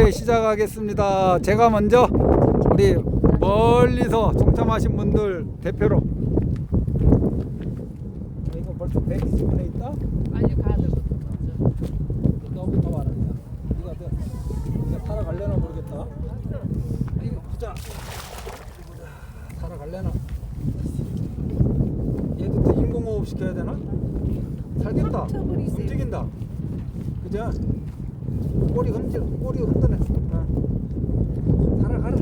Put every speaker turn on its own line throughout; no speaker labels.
시작하겠습니다. 제가 먼저 우리 멀리서 동참하신 분들 대표로 아, 이거 벌써 120분에 있다?
빨리 가야 돼.
너부터 말하 이거 이거 타러 갈려나 모르겠다. 이거 보자. 타러 갈려나. 얘도 또 인공호흡 시켜야 되나? 살겠다. 움직인다. 그죠? 꼬리 흔들 꼬리 흔드네 어. 달아가라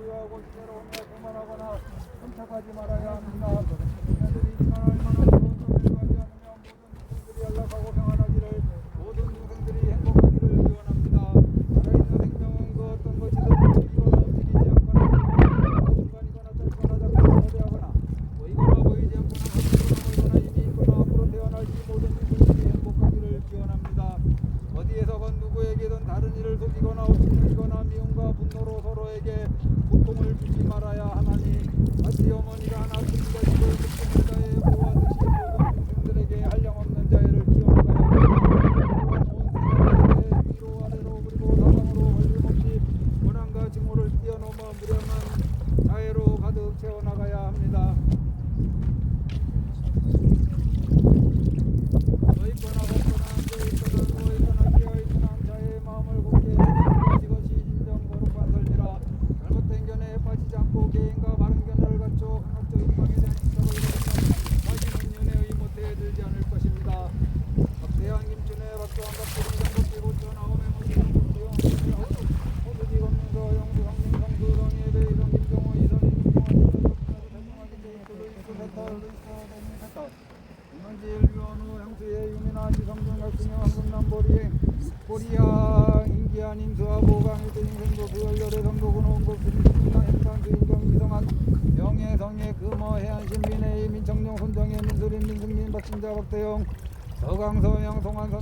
고려하고 그대로 혼자 그만하거나 선택하지 말아야 합니다.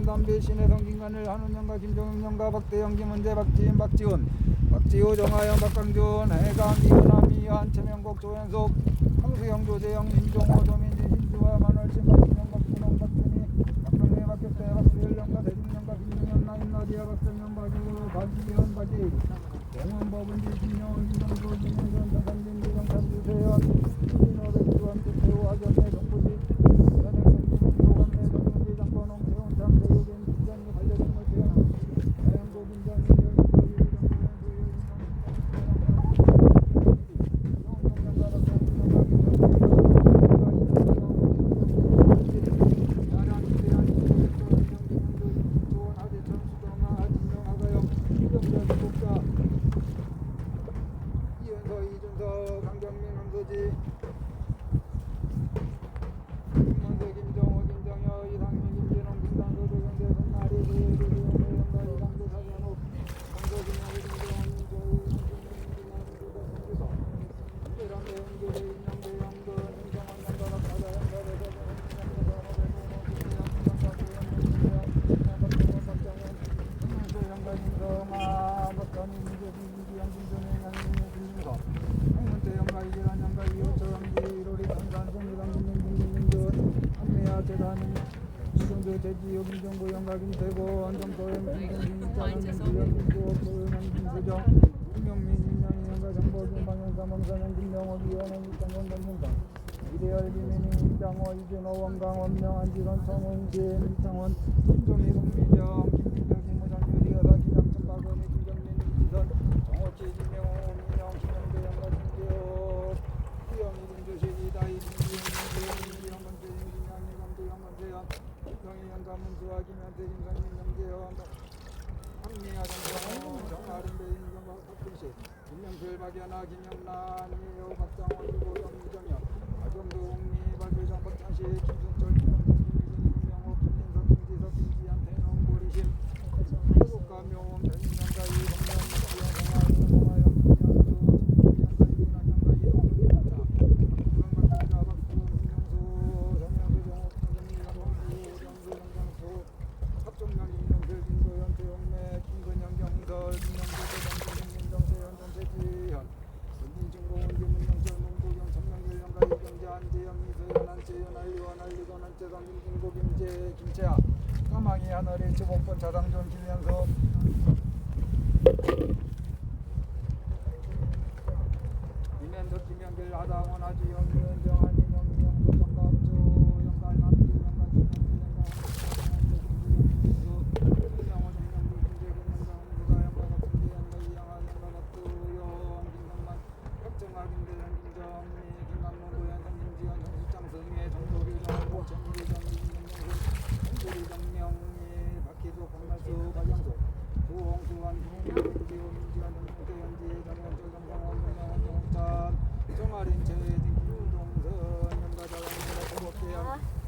담배 신의 성진관을 한운영과 김종영과 박대영 김은재 박지인 박지훈 박지호 정하영 박강준 해강 이은함 이한 최명국 조현숙 황수영 조재영 임종호 조민지 신주와 만월신 박진영 박진영 박준희 박정희 박격대 박수열영과 대중영과 김종현 나인나디아 박정현 박유 박지현 박지 영원법은 지신영 이정조 김 김서 강경민 강서지. 김문세 김정호 김정여 이상민 김진홍 김상수 조경재 손나리 조예주 조영래 강대사장 이준호, 원강, 원명, 안지원, 정홍진, 이창원, 김종희, 금미정, 김민정, 김무장, 유리여사, 김양천, 박은희, 김정민, 이지선, 정호치, 김명호, 민영, 김영배, 영가, 김재호, 수영이, 김주식, 이다희, 김지은, 김지영, 권재인, 김양희, 강재영, 권재현, 김성희, 영감, 문수아, 김현태, 김성민, 김재현, 한미아, 정성 정아름, 배인경, 박근식, 김명필, 박연아, 김영란, 이호, 박장원, 유고, 정미정현, 박영도, 홍미, Türkiye'ye Kim Jong-un 하늘에 주복권 자상 좀 지면서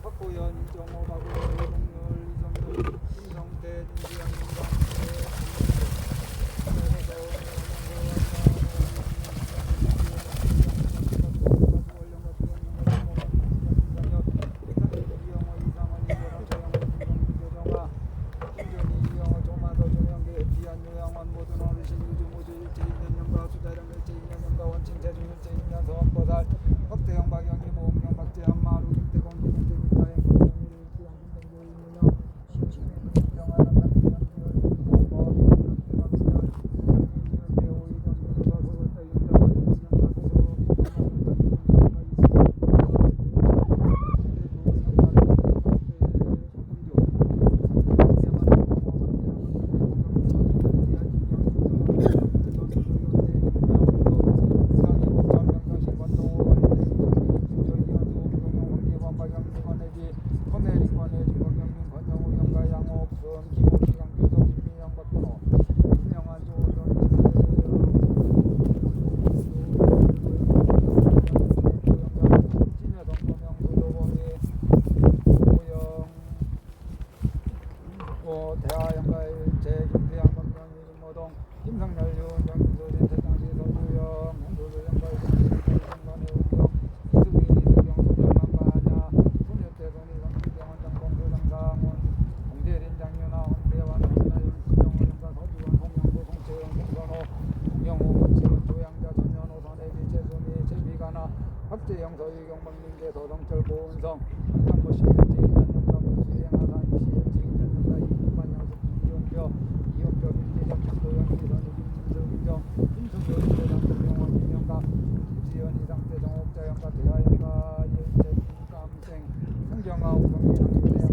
不会有，你叫我包。 확대형 소유경 법민계 도성철 보은성 한남부 시일지 단동남부 수행하산 시일지 단동다 이분만 양숙 이용표 이용표 민재정 김도영 이선희 김승정 김승조 이재정 김영원 김영가 김지현 이상태 정옥자 영가 대하영가 예재 김감생 성경아 우성민 김대영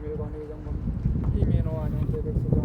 Mira, mira, mira, mira. Y mi no va a no te ves.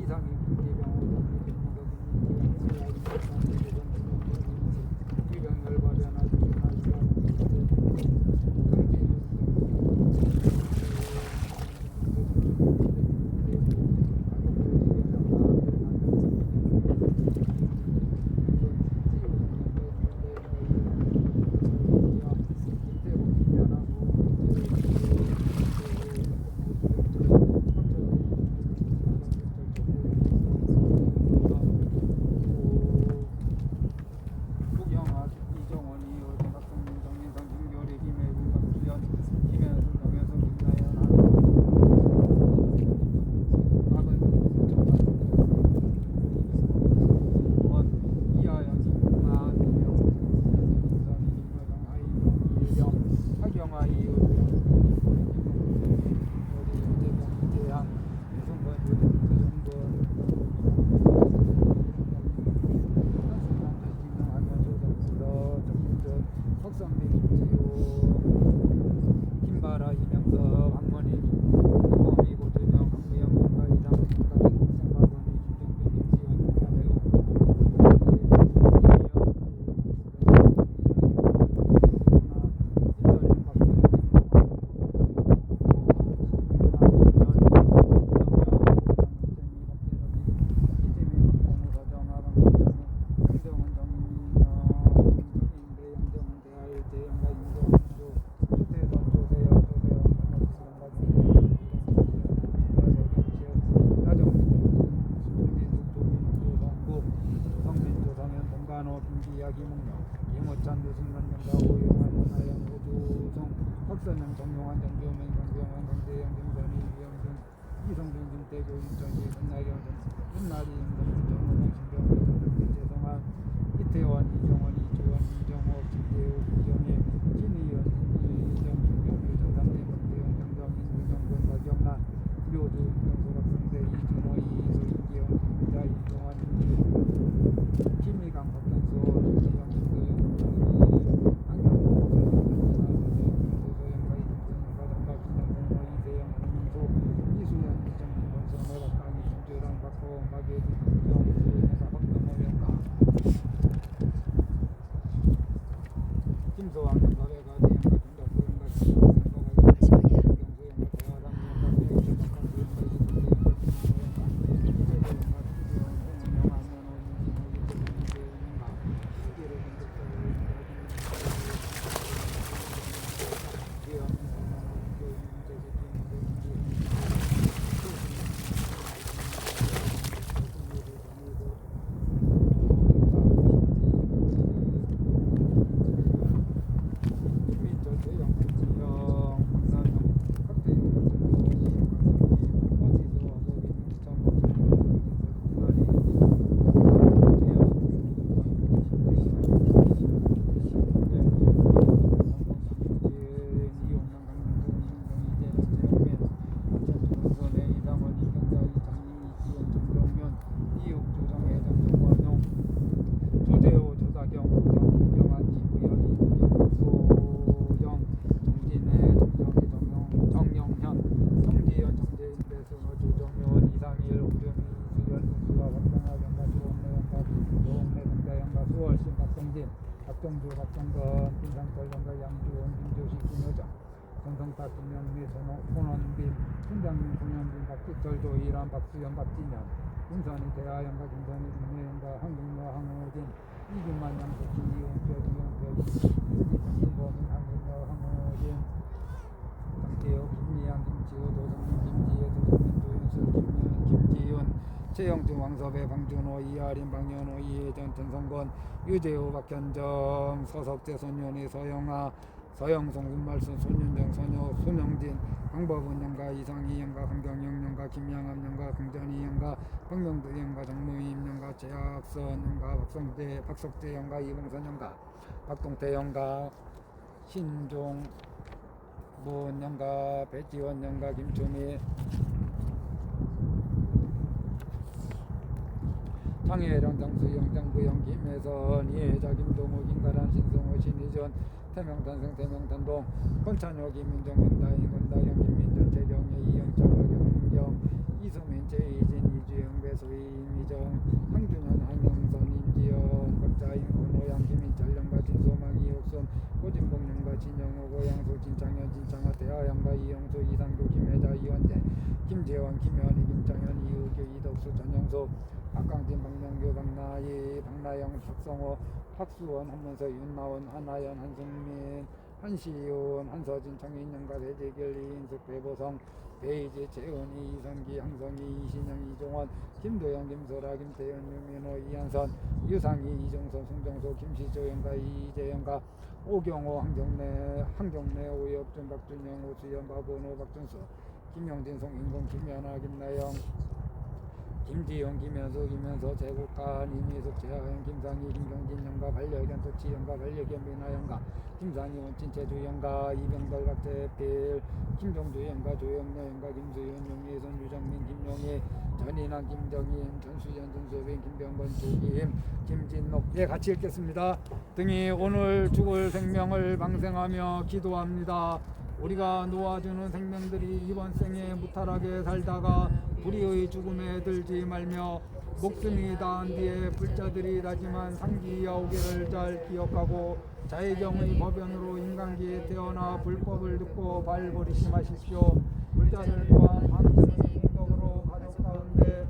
이상희 김계병 국영아 이정원이 어정학생 정민성 김교리 김혜빈 박수현 김현순 정현성 김나연 원 이하연 김나 김영 김선 김여정 하이영 이혜령 하경아 이효정 어디 유재경 이재양 유승건 김바라 이명섭 황건희 김범희 고준영 강미영 건가 이장 건가 김국성 박원희 김정빈 김지원 김호찬 유승만 영가 오영환 윤하영 우주성 박선영 정용환 정교명 정경환 강대영 김선희 이영준 이성준 김태교 윤정희 권나경 윤나리 임성준 정호동 신경호 정명진 재성환 이태원 이정원 이주원 이정호 김대우 김정혜 신의연 신의정 김경규 전상대 박대영 정정인 윤영권 박영란 묘주 윤경수 박성대 이준호 이희소 이기영 김미자 이종환 김지우 김희강 박경수 김지영 김도영 김정희 안경호 조소영가 이준성 가정가 김정호 이세영 김민소 이수연 이정민 권성호 박강희 김주랑 박호 마계지 김정 수연사 박동호 영가 김소왕 영가 외가지 영가 김덕수 영가 김덕수 영가 김경수 영가 대화당 영가 수영수 박강수 영가 이수연 영가 김민호 영가 이재경 영가 김지원 홍은영 안면호 윤진호 이태원 이재원 영가 이기로 김덕수 조재호, 조사경, 김경환, 이부연, 이부경, 소정, 정진애, 정정희, 정영, 정영현, 성지현, 정재인, 배순호, 조정현, 이상일, 홍정희, 이수연, 이수와, 박정아, 영가, 조홍래, 영가, 조홍래, 영가, 영가, 수월신, 박성진, 박정주, 박정건, 김상철, 영가, 양주원, 김조식, 김효정, 김영미, 손호, 손원빈, 팀장님, 송현빈, 박지철, 조이란, 박수현, 박진현, 김선희, 대하영가, 김선희, 김혜영가, 한국여, 황호진, 이준만, 양석희, 이용표, 이용표, 이진범, 한국여, 황호진, 강태혁, 김미양, 김지호, 조성민, 김지혜, 조성민, 조윤슬, 김면, 김지윤, 최영준, 왕섭의, 방준호, 이하린, 방현호, 이혜전, 전성건, 유재호, 박현정, 서석재, 손윤희, 서영아, 서영성, 윤말순, 손윤정, 손효, 손영진, 강법은 영가, 이상희 영가, 강경영 영가, 김양암 영가, 강전희 영가, 박명두 영가, 정무임 영가, 재학선 영가, 박성재, 박석재 영가, 이봉선 영가, 박동태 영가, 신종, 문 영가, 배지원 영가, 김초미, 장혜령, 장수 영, 장부 영, 김혜선, 이혜자, 김동욱, 김가란, 신성호, 신희전, 태명탄생, 태명탄동, 권찬호, 김민정, 권다인, 권다영, 김민전, 재경혜, 이영철, 박영경, 이수민 제이진 이주영 배수희 이미정 황준현 황영선 임지연 박자인 권호양 김인철 영가 진소망 이옥선 고진봉 영가 진영호 고양소 진창현 진창하 대하양가 이영수 이상도 김혜자 이원재 김재원 김현희 김창현 이우규 이덕수 전영수 박강진 박명규 박나희 박나영 박성호 박수원 한문서 윤나원 한하연 한승민 한시윤 한서진 청인영가 대재길 이인숙 배보성 베이지 재은이 이선기 항성이 이신영 이종원 김도영 김설아 김태현 유민호 이한선 유상희 이종선 송정소 김시조 영가 이재영가 오경호 황정래 황정래 오혁준 박준영 오수연 박원호 박준수 김영진 송인공 김연아 김나영 김지영 김현수 김현서 제국관 이미숙 재하영 김상희 김경진 영가 반려견 도치 영가 반려견 민아 영가 김상희 원친 제주 영가 이병달 박재필 김종주 영가 조영래 영가 김수윤 용예선 유정민 김용희 전인환 김정인 전수연 전수빈 김병건 조기임 김진록. 예 같이 읽겠습니다. 등이 오늘 죽을 생명을 방생하며 기도합니다 우리가 놓아주는 생명들이 이번 생에 무탈하게 살다가 불의의 죽음에 들지 말며 목숨이 다한 뒤에 불자들이 나지만 상기야 오기를 잘 기억하고 자의경의 법연으로 인간기에 태어나 불법을 듣고 발버리지 마십시오. 불자들 또한 방생의 공덕으로 가족 가운데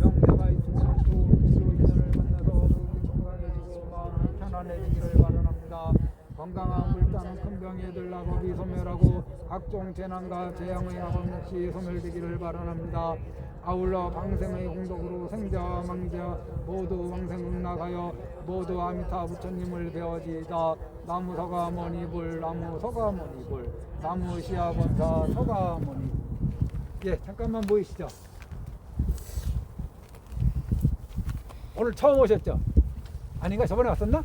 명대가 있으면 좋은 치료 인연을 만나서 건강해지고 마음이 편안해지기를 바랍니다. 건강한 물 자는 큰 병에 들라 법이 소멸하고 각종 재난과 재앙의 악업 역시 소멸되기를 바랍니다. 아울러 방생의 공덕으로 생자 망자 모두 왕생응락하여 모두 아미타 부처님을 배워지이다. 나무 서가모니불 나무 서가모니불 나무 시아 본사 서가모니 예 잠깐만 보이시죠? 오늘 처음 오셨죠? 아닌가 저번에 왔었나?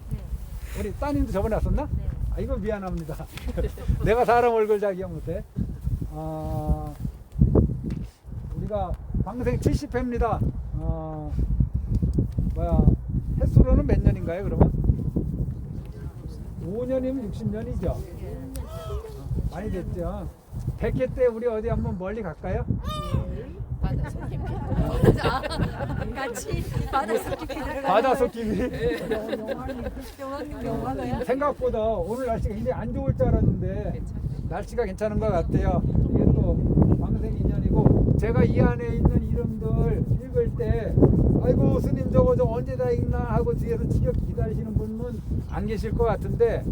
우리 따님도 저번에 왔었나?
네.
아이고 미안합니다. 내가 사람 얼굴 잘 기억 못해. 아, 우리가 방생 70회입니다. 어, 뭐야 횟수로는 몇 년인가요? 그러면 5년이면 60년이죠. 많이 됐죠. 100회 때 우리 어디 한번 멀리 갈까요?
바다 속깊이. 맞아 같이 바다 속깊이 들어가
바다
영화님 영화가야
생각보다 오늘 날씨가 굉장히 안 좋을 줄 알았는데 날씨가 괜찮은 것 같아요. 이게 또 방생 인연이고 제가 이 안에 있는 이름들 읽을 때 아이고 스님 저거 저 언제 다 읽나 하고 뒤에서 지겹게 기다리시는 분은 안 계실 것 같은데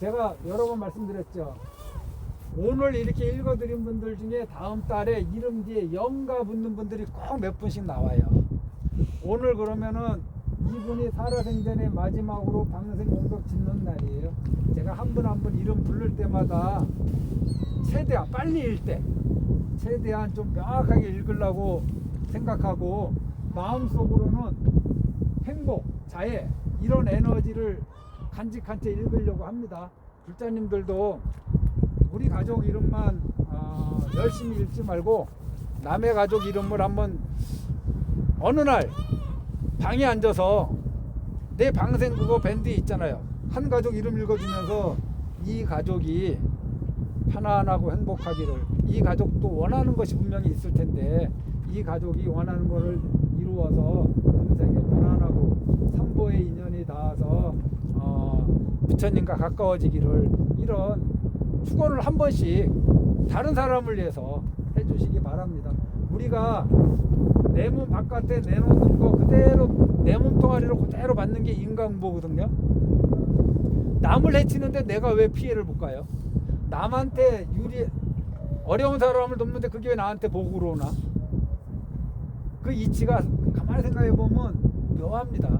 제가 여러 번 말씀드렸죠. 오늘 이렇게 읽어드린 분들 중에 다음 달에 이름 뒤에 영가 붙는 분들이 꼭 몇 분씩 나와요. 오늘 그러면은 이분이 살아생전의 마지막으로 방생 공덕 짓는 날이에요. 제가 한 분 한 분 이름 부를 때마다 최대한 빨리 읽 때, 최대한 좀 명확하게 읽으려고 생각하고 마음속으로는 행복, 자애 이런 에너지를 간직한 채 읽으려고 합니다. 불자님들도 우리 가족 이름만 어, 열심히 읽지 말고 남의 가족 이름을 한번 어느 날 방에 앉아서 내 방생 그거 밴드 있잖아요. 한 가족 이름 읽어주면서 이 가족이 편안하고 행복하기를 이 가족도 원하는 것이 분명히 있을 텐데 이 가족이 원하는 것을 이루어서 금생에 편안하고 삼보의 인연이 닿아서 어, 부처님과 가까워지기를 이런 축원을 한 번씩 다른 사람을 위해서 해주시기 바랍니다. 우리가 내 몸 바깥에 내놓는 거 그대로 내 몸뚱아리로 그대로 받는 게 인간보거든요. 남을 해치는데 내가 왜 피해를 볼까요? 남한테 유리 어려운 사람을 돕는데 그게 왜 나한테 복으로 오나? 그 이치가 가만히 생각해 보면 묘합니다.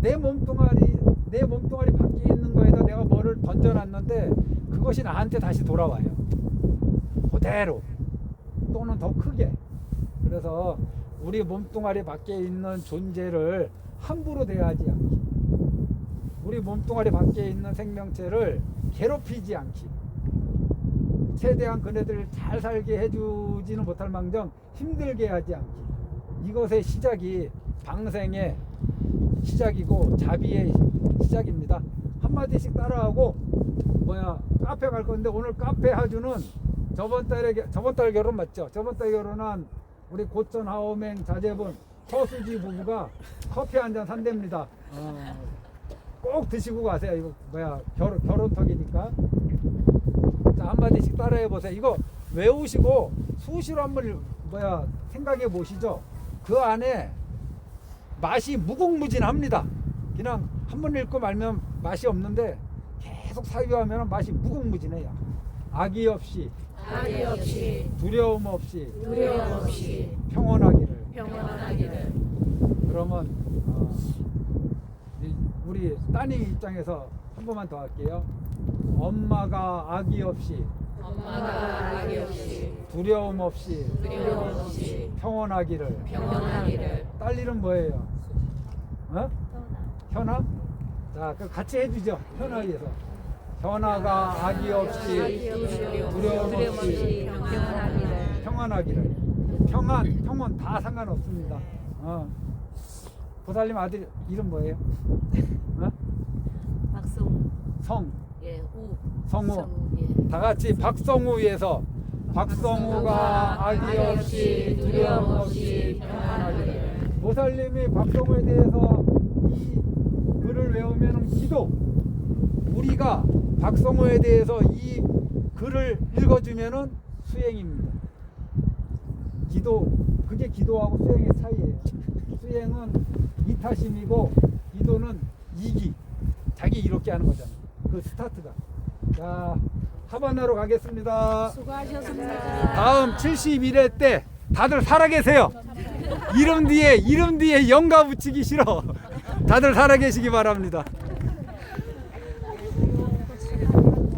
내 몸뚱아리 내 몸뚱아리 밖에 있는 거에다 내가 뭐를 던져놨는데 그것이 나한테 다시 돌아와요. 그대로 또는 더 크게. 그래서 우리 몸뚱아리 밖에 있는 존재를 함부로 대하지 않기. 우리 몸뚱아리 밖에 있는 생명체를 괴롭히지 않기. 최대한 그네들을 잘 살게 해주지는 못할 망정 힘들게 하지 않기. 이것의 시작이 방생의 시작이고 자비의 시작입니다. 한마디씩 따라하고 뭐야 카페 갈 건데 오늘 카페 하주는 저번 달에 겨- 저번 달 결혼 맞죠? 저번 달 결혼한 우리 고천 하오맹 자제분 서수지 부부가 커피 한 잔 산답니다. 어, 꼭 드시고 가세요. 이거 뭐야 결혼 결혼턱이니까. 자 한마디씩 따라해 보세요. 이거 외우시고 수시로 한번 뭐야 생각해 보시죠. 그 안에 맛이 무궁무진합니다. 그냥 한 번 읽고 말면 맛이 없는데 계속 사유하면 맛이 무궁무진해요. 악의 없이
악의 없이
두려움 없이
두려움 없이
평온하기를.
평안하기를
그러면 어, 이- 우리 따님 입장에서 한 번만 더 할게요. 엄마가 악의 없이
엄마가 악의 없이
두려움 없이
두려움 없이
평온하기를.
평안하기를
딸 이름 뭐예요? 어? 현아? 자, 그 같이 해주죠. 현아에서. 현아가 악의 없이 두려움 없이 평안하기를. 평안, 평온 다 상관없습니다. 어. 보살님 아들 이름 뭐예요? 어?
박성우
성,
예 우
성우.
예.
다 같이 박성우에서 박성우가 악의 없이 두려움 없이 평안하기를. 보살님이 박성우에 대해서 이 글을 외우면 기도. 우리가 박성우에 대해서 이 글을 읽어주면은 수행입니다. 기도 그게 기도하고 수행의 차이예요. 수행은 이타심이고 기도는 이기 자기 이롭게 하는 거잖아. 그 스타트가. 자 하바나로 가겠습니다.
수고하셨습니다.
다음 71회 때 다들 살아계세요. 이름 뒤에 이름 뒤에 영가 붙이기 싫어. 다들 살아계시기 바랍니다.